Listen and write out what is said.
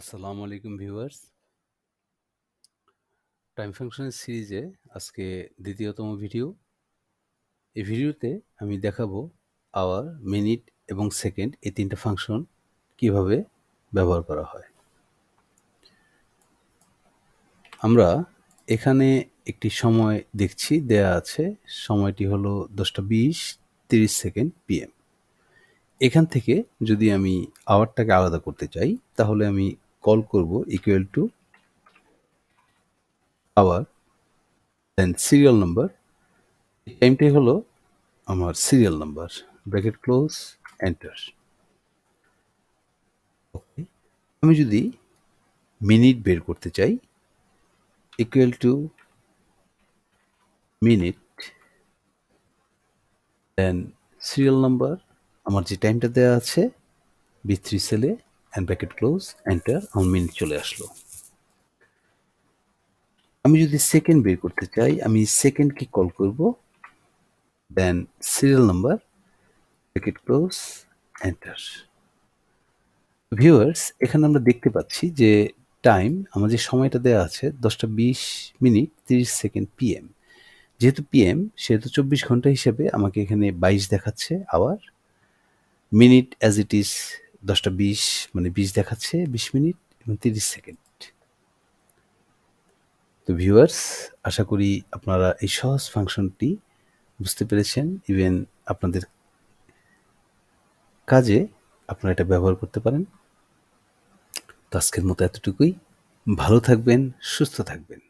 আসসালামু আলাইকুম viewers. Time ফাংশনের সিরিজে আজকে দ্বিতীয়তম ভিডিও। এই ভিডিওতে আমি দেখাবো আওয়ার, মিনিট এবং সেকেন্ড এই তিনটা ফাংশন কীভাবে ব্যবহার করা হয়। আমরা এখানে একটি সময় দেখছি, দেয়া আছে, সময়টি হলো দশটা বিশ, তিরিশ সেকেন্ড পিএম। এখান থেকে যদি আমি আওয়ারটাকে আলাদা করতে চাই, তাহলে আমি কল করব equal to hour then serial number টাইমটাই হলো আমার serial number bracket close enter okay আমি যদি মিনিট বের করতে চাই equal to minute then serial number আমার যে টাইমটা দেওয়া আছে বি থ্রি সেলে অ্যান্ড ব্র্যাকেট ক্লোজ এন্টার আমার মিনিট চলে আসলো। আমি যদি সেকেন্ড বের করতে চাই, আমি সেকেন্ডকে কল করব then serial number bracket close enter viewers এখানে আমরা দেখতে পাচ্ছি যে টাইম আমার যে সময়টা দেওয়া আছে, দশটা বিশ মিনিট তিরিশ সেকেন্ড পিএম যেহেতু পিএম সেহেতু চব্বিশ ঘণ্টা হিসেবে আমাকে এখানে বাইশ দেখাচ্ছে আবার মিনিট অ্যাজ ইট ইজ দশটা বিশ মানে বিশ দেখাচ্ছে, বিশ মিনিট এবং তিরিশ সেকেন্ড। তো ভিউয়ার্স, আশা করি আপনারা এই সহজ ফাংশনটি বুঝতে পেরেছেন। ইভেন আপনাদের কাজে আপনারা এটা ব্যবহার করতে পারেন। তো আজকের মতো এতটুকুই। ভালো থাকবেন, সুস্থ থাকবেন।